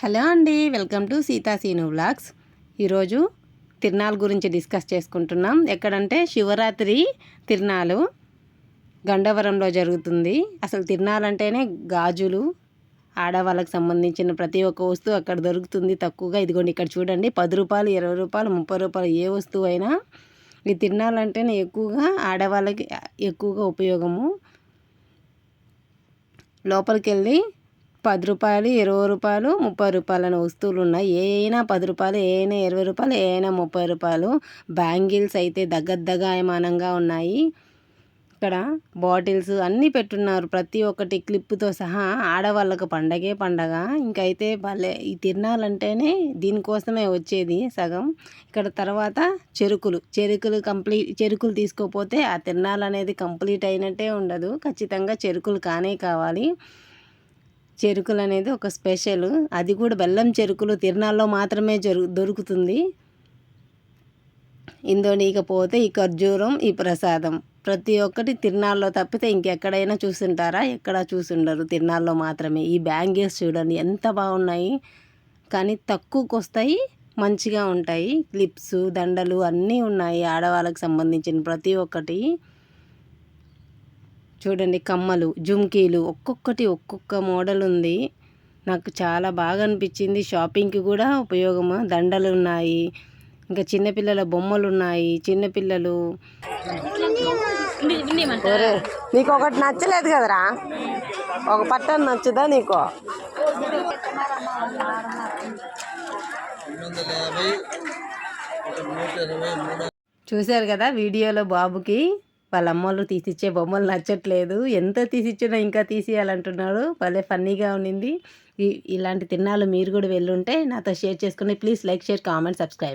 Hello అండి welcome to Seetha Seenu vlogs. ఈరోజు తిరునాళ్ళ గురించి డిస్కస్ చేసుకుంటున్నాం. ఎక్కడంటే శివరాత్రి తిరునాళ్ళు గండవరంలో జరుగుతుంది. అసలు తిరునాళ్ళంటేనే గాజులు ఆడవాళ్ళకి సంబంధించిన ప్రతి ఒక్క వస్తువు అక్కడ దొరుకుతుంది తక్కువగా. ఇదిగోండి ఇక్కడ చూడండి పది రూపాయలు ఇరవై రూపాయలు ముప్పై రూపాయలు ఏ వస్తువు అయినా ఈ తిరునాళ్ళంటేనే ఎక్కువగా ఆడవాళ్ళకి ఎక్కువగా ఉపయోగము. లోపలికి వెళ్ళి పది రూపాయలు ఇరవై రూపాయలు ముప్పై రూపాయలు వస్తువులు ఉన్నాయి ఏ అయినా పది రూపాయలు ఏ అయినా ఇరవై రూపాయలు ఏ అయినా ముప్పై రూపాయలు బ్యాంగిల్స్ అయితే దగ్గద్దగాయమానంగా ఉన్నాయి. ఇక్కడ బాటిల్స్ అన్నీ పెట్టున్నారు. ప్రతి ఒక్కటి క్లిప్తో సహా ఆడవాళ్ళకు పండగే పండగ. ఇంకైతే భలే ఈ తిరణాలంటేనే దీనికోసమే వచ్చేది సగం. ఇక్కడ తర్వాత చెరుకులు. చెరుకులు కంప్లీట్ చెరుకులు తీసుకోపోతే ఆ తిరణాలు అనేది కంప్లీట్ అయినట్టే ఉండదు. ఖచ్చితంగా చెరుకులు కానే కావాలి. చెరుకులు అనేది ఒక స్పెషల్. అది కూడా బెల్లం చెరుకులు తిరునాళ్ళలో మాత్రమే జరు దొరుకుతుంది. ఇందోనీకపోతే ఈ ఖర్జూరం ఈ ప్రసాదం. ప్రతి ఒక్కటి తిరునాళ్ళలో తప్పితే ఇంకెక్కడైనా చూసుంటారా? ఎక్కడ చూసుండరు తిరునాళ్ళలో మాత్రమే. ఈ బ్యాంగిల్స్ చూడండి ఎంత బాగున్నాయి. కానీ తక్కువకు వస్తాయి మంచిగా ఉంటాయి. క్లిప్స్ దండలు అన్నీ ఉన్నాయి ఆడవాళ్ళకి సంబంధించిన ప్రతి ఒక్కటి. చూడండి కమ్మలు జుమ్కీలు ఒక్కొక్కటి ఒక్కొక్క మోడల్ ఉంది. నాకు చాలా బాగా అనిపించింది. షాపింగ్కి కూడా ఉపయోగము? దండలు ఉన్నాయి. ఇంకా చిన్నపిల్లల బొమ్మలు ఉన్నాయి. చిన్నపిల్లలు నీకు ఒకటి నచ్చలేదు కదరా? ఒక పట్టణ నచ్చుదా నీకు? చూశారు కదా వీడియోలో బాబుకి? వాళ్ళ అమ్మలు తీసిచ్చే బొమ్మలు నచ్చట్లేదు. ఎంత తీసిచ్చినా ఇంకా తీసేయాలంటున్నాడు భలే ఫన్నీగా ఉండింది ఇలాంటి తిన్నాళ్ళు మీరు కూడా వెళ్ళుంటే నాతో షేర్ చేసుకుని please like share comment subscribe.